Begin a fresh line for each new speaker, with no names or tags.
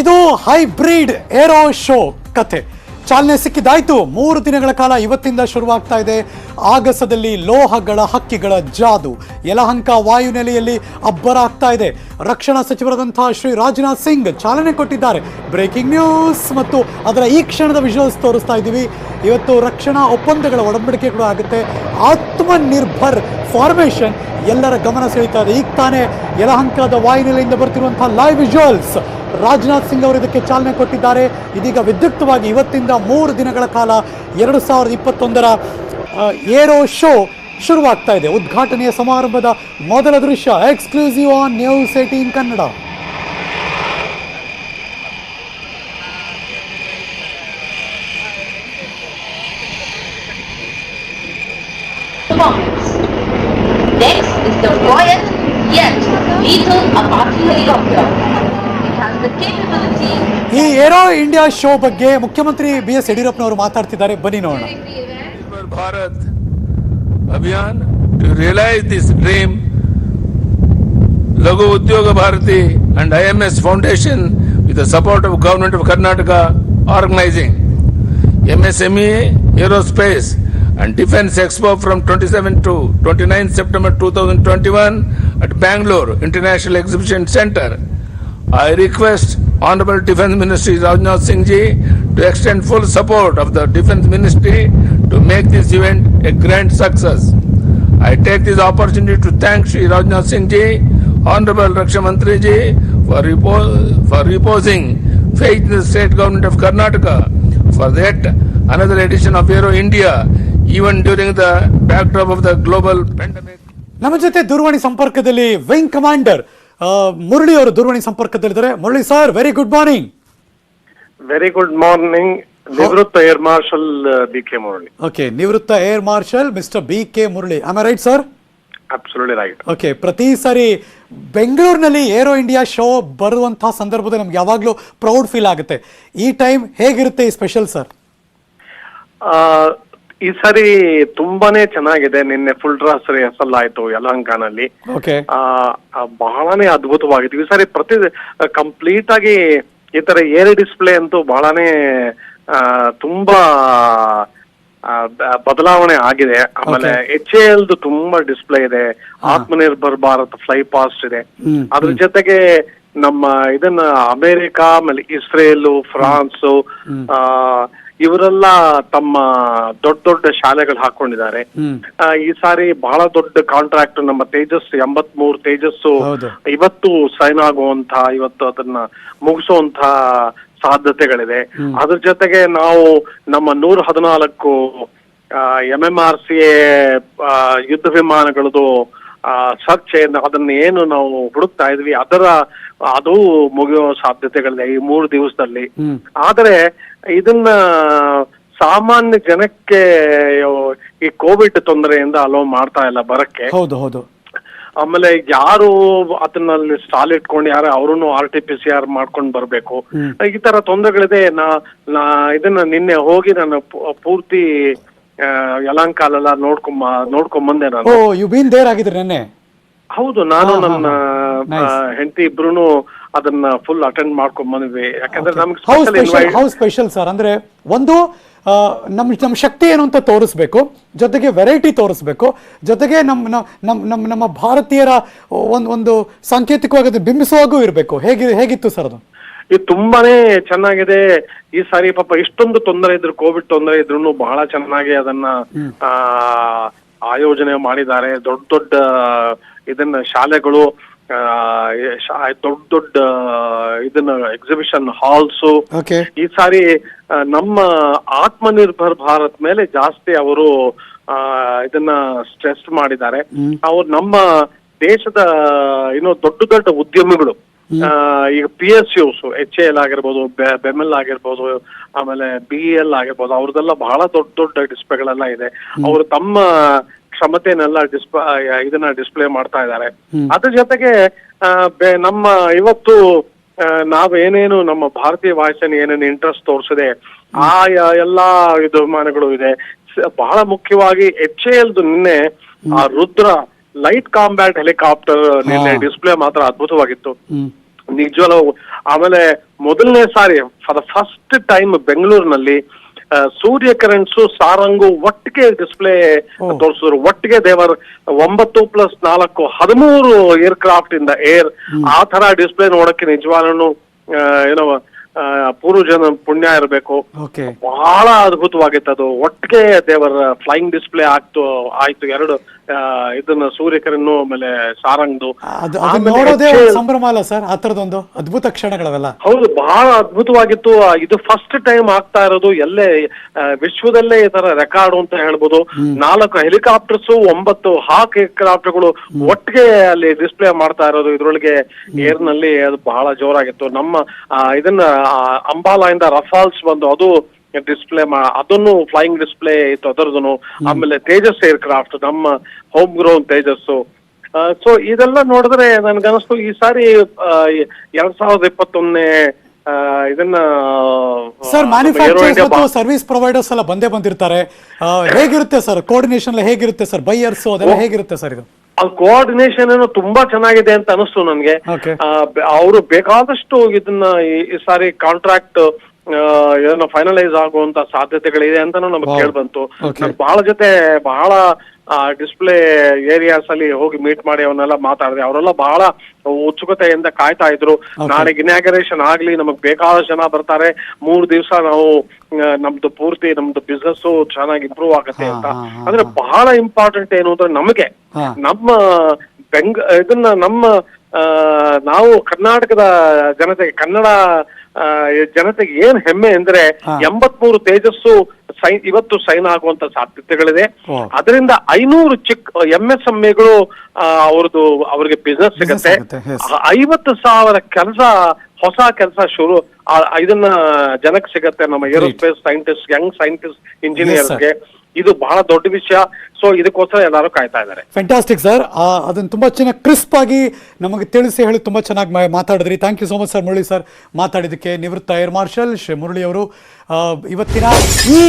ಇದು hybrid aero show ಕಥೆ ಚಾಲನೆ ಸಿಕ್ಕಿದ್ದಾಯ್ತು ಮೂರು ದಿನಗಳ ಕಾಲ ಇವತ್ತಿಂದ ಶುರುವಾಗ್ತಾ ಇದೆ. ಆಗಸದಲ್ಲಿ ಲೋಹಗಳ ಹಕ್ಕಿಗಳ ಜಾದು. ಯಲಹಂಕ ವಾಯುನೆಲೆಯಲ್ಲಿ ಅಬ್ಬರ ಆಗ್ತಾ ಇದೆ. ರಕ್ಷಣಾ ಸಚಿವರಾದಂತಹ ಶ್ರೀ ರಾಜನಾಥ್ ಸಿಂಗ್ ಚಾಲನೆ ಕೊಟ್ಟಿದ್ದಾರೆ. ಬ್ರೇಕಿಂಗ್ ನ್ಯೂಸ್ ಮತ್ತು ಅದರ ಈ ಕ್ಷಣದ ವಿಜುವಲ್ಸ್ ತೋರಿಸ್ತಾ ಇದ್ದೀವಿ. ಇವತ್ತು ರಕ್ಷಣಾ ಒಪ್ಪಂದಗಳ ಒಡಂಬಡಿಕೆ ಕೂಡ ಆಗುತ್ತೆ. ಆತ್ಮನಿರ್ಭರ್ ಫಾರ್ಮೇಷನ್ ಎಲ್ಲರ ಗಮನ ಸೆಳೀತಾ ಇದೆ ಈಗ ತಾನೇ ಯಲಹಂಕದ ವಾಯುನೆಲೆಯಿಂದ ಬರ್ತಿರುವಂತಹ ಲೈವ್ ವಿಜುವಲ್ಸ್ ರಾಜನಾಥ್ ಸಿಂಗ್ ಅವರು ಇದಕ್ಕೆ ಚಾಲನೆ ಕೊಟ್ಟಿದ್ದಾರೆ ಇದೀಗ ವಿದ್ಯುಕ್ತವಾಗಿ ಇವತ್ತಿಂದ ಮೂರು ದಿನಗಳ ಕಾಲ ಎರಡು ಸಾವಿರದ ಇಪ್ಪತ್ತೊಂದರ ಏರೋ ಶೋ ಶುರುವಾಗ್ತಾ ಇದೆ ಉದ್ಘಾಟನೆಯ ಸಮಾರಂಭದ ಮೊದಲ ದೃಶ್ಯ exclusive on news eighteen
Kannada. Next is the Royal yet lethal Apache helicopter.
ಈ ಏರೋ ಇಂಡಿಯಾ ಶೋ ಬಗ್ಗೆ ಮುಖ್ಯಮಂತ್ರಿ ಬಿ ಎಸ್ ಯಡಿಯೂರಪ್ಪನವರು ಮಾತಾಡ್ತಿದ್ದಾರೆ ಬನ್ನಿ ನೋಡೋಣ
Atmanirbhar Bharat Abhiyan to realize this dream, Lagu Udyoga Bharati and IMS Foundation with the support of Government of Karnataka organizing MSME Aerospace and Defense Expo from 27 to 29 September 2021 at Bangalore International Exhibition Center. I request Honorable Defense Ministry Rajnath Singh Ji to extend full support of the Defense Ministry to make this event a grand success. I take this opportunity to thank Shri Rajnath Singh Ji, Honorable Raksha Mantri Ji for, repo- for reposing faith in the state government of Karnataka for yet another edition of Aero India even during the backdrop of the global pandemic.
ನಮ್ಮ ಜೊತೆ ದೂರವಾಣಿ ಸಂಪರ್ಕದಲ್ಲಿ wing commander ಆ, ಮುರಳಿ ಅವರು ದೂರವಾಣಿ ಸಂಪರ್ಕದಲ್ಲಿದ್ದಾರೆ. Murali sir very good morning
very good morning ನಿವೃತ್ತ air marshal B K Murali.
Okay ನಿವೃತ್ತ air marshal mister B K Murali. Am right
sir right
okay ಪ್ರತಿ ಸಾರಿ ಬೆಂಗಳೂರಿನಲ್ಲಿ ಏರೋ ಇಂಡಿಯಾ ಶೋ ಬರುವಂತಹ ಸಂದರ್ಭದಲ್ಲಿ ನಮ್ಗೆ ಯಾವಾಗಲೂ ಪ್ರೌಡ್ ಫೀಲ್ ಆಗುತ್ತೆ. ಈ ಟೈಮ್ ಹೇಗಿರುತ್ತೆ ಈ ಸ್ಪೆಷಲ್ ಸರ್
ಈ ಸರಿ ತುಂಬಾನೇ ಚೆನ್ನಾಗಿದೆ. ನಿನ್ನೆ ಫುಲ್ ಡ್ರಾಸ್ ರಿಹರ್ಸಲ್ ಆಯ್ತು ಯಲಹಂಕನಲ್ಲಿ. ಬಹಳನೇ ಅದ್ಭುತವಾಗಿತ್ತು. ಈ ಸರಿ ಪ್ರತಿ ಕಂಪ್ಲೀಟ್ ಆಗಿ ಈ ತರ ಏರ್ ಡಿಸ್ಪ್ಲೇ ಅಂತೂ ಬಹಳನೇ ಆ, ತುಂಬಾ ಬದಲಾವಣೆ ಆಗಿದೆ. ಆಮೇಲೆ ಎಚ್ ಎ ಎಲ್ ತುಂಬಾ ಡಿಸ್ಪ್ಲೇ ಇದೆ. ಆತ್ಮನಿರ್ಭರ್ ಭಾರತ್ ಫ್ಲೈ ಪಾಸ್ಟ್ ಇದೆ. ಅದ್ರ ಜೊತೆಗೆ ನಮ್ಮ ಇದನ್ನ ಅಮೆರಿಕ ಆಮೇಲೆ ಇಸ್ರೇಲ್ ಫ್ರಾನ್ಸ್ ಆ ಇವರೆಲ್ಲ ತಮ್ಮ ದೊಡ್ಡ ದೊಡ್ಡ ಶಾಲೆಗಳು ಹಾಕೊಂಡಿದ್ದಾರೆ. ಈ ಸಾರಿ ಬಹಳ ದೊಡ್ಡ ಕಾಂಟ್ರಾಕ್ಟ್ ನಮ್ಮ ತೇಜಸ್ ಎಂಬತ್ ಮೂರು ತೇಜಸ್ಸು. ಇವತ್ತು ಸೈನ್ ಆಗುವಂತ ಇವತ್ತು ಅದನ್ನ ಮುಗಿಸುವಂತ ಸಾಧ್ಯತೆಗಳಿದೆ. ಅದ್ರ ಜೊತೆಗೆ ನಾವು ನಮ್ಮ ನೂರ ಹದಿನಾಲ್ಕು M M R C A ಯುದ್ಧ ವಿಮಾನಗಳದು ಸರ್ಚ್ ಅದನ್ನ ಏನು ನಾವು ಹುಡುಕ್ತಾ ಇದ್ವಿ ಅದರ ಅದು ಮುಗಿಯೋ ಸಾಧ್ಯತೆಗಳಿದೆ ಈ ಮೂರು ದಿವಸದಲ್ಲಿ. ಆದರೆ ಇದನ್ನ ಸಾಮಾನ್ಯ ಜನಕ್ಕೆ ಈ ಕೋವಿಡ್ ತೊಂದರೆಯಿಂದ ಅಲೋ ಮಾಡ್ತಾ ಇಲ್ಲ ಬರಕ್ಕೆ.
ಹೌದು ಹೌದು.
ಆಮೇಲೆ ಯಾರು ಅದನ್ನಲ್ಲಿ ಸ್ಟಾಲ್ ಇಟ್ಕೊಂಡು ಯಾರು ಅವರು R T P C R ಮಾಡ್ಕೊಂಡು ಬರ್ಬೇಕು. ಈ ತರ ತೊಂದರೆಗಳಿದೆ. ನಾ ಇದನ್ನ ನಿನ್ನೆ ಹೋಗಿ ನಾನು ಪೂರ್ತಿ ಆ, ಯಲಹಂಕಾಲೆಲ್ಲ ನೋಡ್ಕೊಂಬ ನೋಡ್ಕೊಂಬಂದೆ
ಓ ಯು ಬೀನ್ ದೇರ್ ಆಗಿದ್ರಿ ನೆನ್ನೆ?
ಹೌದು ನಾನು ನನ್ನ ಹೆಂಡತಿ ಇಬ್ರು ಅದನ್ನ ಫುಲ್ ಅಟೆಂಡ್ ಮಾಡ್ಕೊಂಡ್ ಬಂದ್ವಿ ಯಾಕಂದ್ರೆ ನಮ್ಗೆ
how
special
how special sir ಅಂದ್ರೆ ಒಂದು ನಮ್ಮ ನಮ್ ನಮ್ಮ ಶಕ್ತಿ ಏನು ಅಂತ ತೋರಿಸ್ಬೇಕು. ಜೊತೆಗೆ ವೆರೈಟಿ ತೋರಿಸ್ಬೇಕು. ಜೊತೆಗೆ ನಮ್ಮ ನಮ್ಮ ನಮ್ಮ ನಮ್ಮ ಭಾರತೀಯರ ಒಂದು ಒಂದು ಸಾಂಕೇತಿಕವಾಗಿ ಅದು ಬಿಂಬಿಸುವಾಗೂ ಇರಬೇಕು. ಹೇಗೆ ಹೇಗಿತ್ತು ಸರ್ ಅದು?
ಇದು ತುಂಬಾನೇ ಚೆನ್ನಾಗಿದೆ. ಈ ಸಾರಿ ಪಾಪ ಇಷ್ಟೊಂದು ತೊಂದರೆ ಇದ್ರು ಕೋವಿಡ್ ತೊಂದರೆ ಇದ್ರು ಬಹಳ ಚೆನ್ನಾಗಿ ಅದನ್ನ ಆ ಆಯೋಜನೆ ಮಾಡಿದ್ದಾರೆ. ದೊಡ್ಡ ದೊಡ್ಡ ಇದನ್ನ ಶಾಲೆಗಳು ಆ, ದೊಡ್ಡ ದೊಡ್ಡ ಇದನ್ನ ಎಕ್ಸಿಬಿಷನ್ ಹಾಲ್ಸು ಈ ಸಾರಿ ನಮ್ಮ ಆತ್ಮನಿರ್ಭರ್ ಭಾರತ್ ಮೇಲೆ ಜಾಸ್ತಿ ಅವರು ಆ ಇದನ್ನ ಸ್ಟ್ರೆಸ್ ಮಾಡಿದ್ದಾರೆ. ಅವ್ರು ನಮ್ಮ ದೇಶದ ಏನೋ ದೊಡ್ಡ ದೊಡ್ಡ ಉದ್ಯಮಿಗಳು. ಈಗ P S U H L ಆಗಿರ್ಬೋದು ಬೆಮೆಲ್ ಆಗಿರ್ಬೋದು ಆಮೇಲೆ ಬಿ ಎಲ್ ಆಗಿರ್ಬೋದು ಅವ್ರದ್ದೆಲ್ಲ ಬಹಳ ದೊಡ್ಡ ದೊಡ್ಡ ಡಿಸ್ಪ್ಲೇಗಳೆಲ್ಲ ಇದೆ. ಅವರು ತಮ್ಮ ಕ್ಷಮತೆಯನ್ನೆಲ್ಲ ಡಿಸ್ಪ್ಲೇ ಇದನ್ನ ಡಿಸ್ಪ್ಲೇ ಮಾಡ್ತಾ ಇದ್ದಾರೆ. ಅದ್ರ ಜೊತೆಗೆ ನಮ್ಮ ಇವತ್ತು ನಾವೇನೇನು ನಾವ್ ಏನೇನು ನಮ್ಮ ಭಾರತೀಯ ವಾಯುಸೇನೆ ಏನೇನು ಇಂಟ್ರೆಸ್ಟ್ ತೋರಿಸಿದೆ ಆ ಎಲ್ಲಾ ವಿದ್ಯಮಾನಗಳು ವಿಮಾನಗಳು ಇದೆ. ಬಹಳ ಮುಖ್ಯವಾಗಿ ಎಚ್ ಎ ಎಲ್ದು ನಿನ್ನೆ ಆ ರುದ್ರ ಲೈಟ್ ಕಾಂಬ್ಯಾಟ್ ಹೆಲಿಕಾಪ್ಟರ್ ನಿನ್ನೆ. ಡಿಸ್ಪ್ಲೇ ಮಾತ್ರ ಅದ್ಭುತವಾಗಿತ್ತು.
ನಿಜವಾದ
ನಿಜವಲ್ಲ ಆಮೇಲೆ ಮೊದಲನೇ ಸಾರಿ ಫಾರ್ ದ ಫಸ್ಟ್ ಟೈಮ್ ಬೆಂಗಳೂರಿನಲ್ಲಿ ಸೂರ್ಯ ಕರೆಂಟ್ಸು ಸಾರಂಗು ಒಟ್ಟಿಗೆ ಡಿಸ್ಪ್ಲೇ. ತೋರಿಸಿದ್ರು. ಒಟ್ಟಿಗೆ ದೇವರ್ ಒಂಬತ್ತು ಪ್ಲಸ್ ನಾಲ್ಕು ಹದಿಮೂರು ಏರ್ ಕ್ರಾಫ್ಟ್ ಇಂದ ಏರ್. ಆ ತರ ಡಿಸ್ಪ್ಲೇ ನೋಡಕ್ಕೆ ನಿಜವಾಗ್ಲೂ ಏನೋ ಪೂರ್ವಜನ ಪುಣ್ಯ ಇರಬೇಕು. ಬಹಳ ಅದ್ಭುತವಾಗಿತ್ತು ಅದು ಒಟ್ಟಿಗೆ ದೇವರ ಫ್ಲೈಯಿಂಗ್ ಡಿಸ್ಪ್ಲೇ ಆಗ್ತು ಆಯ್ತು ಎರಡು. ಇದನ್ನ ಸೂರ್ಯಕರನ್ನು ಆಮೇಲೆ ಸಾರಂಗ್ದು.
ಅದು ಅದು
ಆಮೇಲೆ
ನೋಡೋದೇ ಸಂಭ್ರಮ ಅಲ್ಲ ಸರ್ ಆ ಥರದೊಂದು ಅದ್ಭುತ ಕ್ಷಣಗಳವೆಲ್ಲ.
ಹೌದು ಬಹಳ ಅದ್ಭುತವಾಗಿತ್ತು. ಆ, ಇದು ಫಸ್ಟ್ ಟೈಮ್ ಆಗ್ತಾ ಇರೋದು ಎಲ್ಲೇ ಆ, ವಿಶ್ವದಲ್ಲೇ ಈ ತರ ರೆಕಾರ್ಡ್ ಅಂತ ಹೇಳ್ಬೋದು. ನಾಲ್ಕು ಹೆಲಿಕಾಪ್ಟರ್ಸ್ ಒಂಬತ್ತು ಹಾಕ್ ಹೆಲಿಕಾಪ್ಟರ್ಗಳು ಒಟ್ಟಿಗೆ ಅಲ್ಲಿ ಡಿಸ್ಪ್ಲೇ ಮಾಡ್ತಾ ಇರೋದು. ಇದ್ರೊಳಗೆ ಏರ್ನಲ್ಲಿ ಅದು ಬಹಳ ಜೋರಾಗಿತ್ತು. ನಮ್ಮ ಆ, ಇದನ್ನ ಆ, ಇಂದ ರಫಾಲ್ಸ್ ಬಂದು ಅದು ಡಿಸ್ಪ್ಲೇ ಮಾ ಅದನ್ನು ಫ್ಲೈಯಿಂಗ್ ಡಿಸ್ಪ್ಲೇ ಇತ್ತು ಅದರದನು ಆಮೇಲೆ ತೇಜಸ್ ಏರ್ಕ್ರಾಫ್ಟ್ ನಮ್ಮ ಹೋಮ್ ಗ್ರೋನ್ ತೇಜಸ್ಸು ಸೊ ಇದೆಲ್ಲ ನೋಡಿದ್ರೆ ನನ್ಗನ್ನಿಸ್ತು ಈ ಸಾರಿ ಆ, ಎರಡ್ ಸಾವಿರದ ಇಪ್ಪತ್ತೊಂದನೇ ಆ, ಇದನ್ನ
ಸರ್
ಆ,
ಮತ್ತು ಸರ್ವಿಸ್ ಪ್ರೊವೈಡರ್ಸ್ ಎಲ್ಲ ಬಂದೇ ಬಂದಿರ್ತಾರೆ. ಆ, ಹೇಗಿರುತ್ತೆ ಸರ್ ಕೋರ್ಡಿನೇಷನ್ ಎಲ್ಲ ಹೇಗಿರುತ್ತೆ ಸರ್ ಬೈಯರ್ಸ್ ಅದೆಲ್ಲ ಹೇಗಿರುತ್ತೆ ಸರ್ ಇದು?
ಅದು ಕೋಆರ್ಡಿನೇಷನ್ ಏನೋ ತುಂಬಾ ಚೆನ್ನಾಗಿದೆ ಅಂತ ಅನಿಸ್ತು ನನ್ಗೆ. ಅವರು ಬೇಕಾದಷ್ಟು ಇದನ್ನ ಈ ಸಾರಿ ಕಾಂಟ್ರಾಕ್ಟ್ ಏನೋ ಫೈನಲೈಸ್ ಆಗುವಂತ ಸಾಧ್ಯತೆಗಳಿದೆ ಅಂತ ನಮಗೆ
Wow.
ಕೇಳಿ ಬಂತು
Okay.
ನಾನು ಬಹಳ ಜೊತೆ ಬಹಳ ಡಿಸ್ಪ್ಲೇ ಏರಿಯಾಸ್ ಅಲ್ಲಿ ಹೋಗಿ ಮೀಟ್ ಮಾಡಿ ಅವನ್ನೆಲ್ಲ ಮಾತಾಡಿದೆ. ಅವರೆಲ್ಲ ಬಹಳ ಉತ್ಸುಕತೆಯಿಂದ ಕಾಯ್ತಾ ಇದ್ರು. ನಾಳೆ ಇನಾಗರೇಷನ್ ಆಗ್ಲಿ ನಮಗ್ ಬೇಕಾದಷ್ಟು ಜನ ಬರ್ತಾರೆ. ಮೂರ್ ದಿವ್ಸ ನಾವು ಆ, ನಮ್ದು ಪೂರ್ತಿ ನಮ್ದು ಬಿಸ್ನೆಸ್ ಚೆನ್ನಾಗಿ ಇಂಪ್ರೂವ್ ಆಗುತ್ತೆ ಅಂತ.
ಹಾ, ಹಾ,
ಅಂದ್ರೆ ಬಹಳ ಇಂಪಾರ್ಟೆಂಟ್ ಏನು ಅಂದ್ರೆ ನಮಗೆ.
ಹಾ.
ನಮ್ಮ ಬೆಂಗ ಇದನ್ನ ನಮ್ಮ ಆ, ನಾವು ಕರ್ನಾಟಕದ ಜನತೆಗೆ ಕನ್ನಡ ಜನತೆಗೆ ಏನ್ ಹೆಮ್ಮೆ ಅಂದ್ರೆ
ಎಂಬತ್
ಎಂಬತ್ಮೂರು ತೇಜಸ್ಸು ಸೈನ್ ಇವತ್ತು ಸೈನ್ ಆಗುವಂತ ಸಾಧ್ಯತೆಗಳಿದೆ. ಅದರಿಂದ ಐನೂರು ಚಿಕ್ಕ ಎಂ ಎಸ್ ಎಂ ಎಗಳು ಅವ್ರದ್ದು ಅವ್ರಿಗೆ ಬಿಸ್ನೆಸ್ ಸಿಗುತ್ತೆ. ಐವತ್ತು ಸಾವಿರ ಕೆಲಸ ಹೊಸ ಕೆಲಸ ಶುರು ಇದನ್ನ ಜನಕ್ಕೆ ಸಿಗತ್ತೆ ನಮ್ಮ ಏರೋಸ್ಪೇಸ್ ಸೈಂಟಿಸ್ಟ್ ಯಂಗ್ ಸೈಂಟಿಸ್ಟ್ ಇಂಜಿನಿಯರ್ಸ್ಗೆ ಇದು ಬಹಳ ದೊಡ್ಡ ವಿಷಯ. ಸೊ ಇದಕ್ಕೋಸ್ಕರ ಎಲ್ಲರೂ ಕಾಯ್ತಾ ಇದ್ದಾರೆ.
ಫ್ಯಾಂಟಾಸ್ಟಿಕ್ ಸರ್ ಅದನ್ನು ತುಂಬಾ ಚೆನ್ನಾಗಿ ಕ್ರಿಸ್ಪ್ ಆಗಿ ನಮಗೆ ತಿಳಿಸಿ ಹೇಳಿ ತುಂಬಾ ಚೆನ್ನಾಗಿ ಮಾತಾಡಿದ್ರಿ. Thank you so much sir Murali sir ಮಾತಾಡಿದ್ದಕ್ಕೆ ನಿವೃತ್ತ ಏರ್ ಮಾರ್ಷಲ್ ಶ್ರೀ ಮುರಳಿ ಅವರು. ಇವತ್ತಿನ ಈ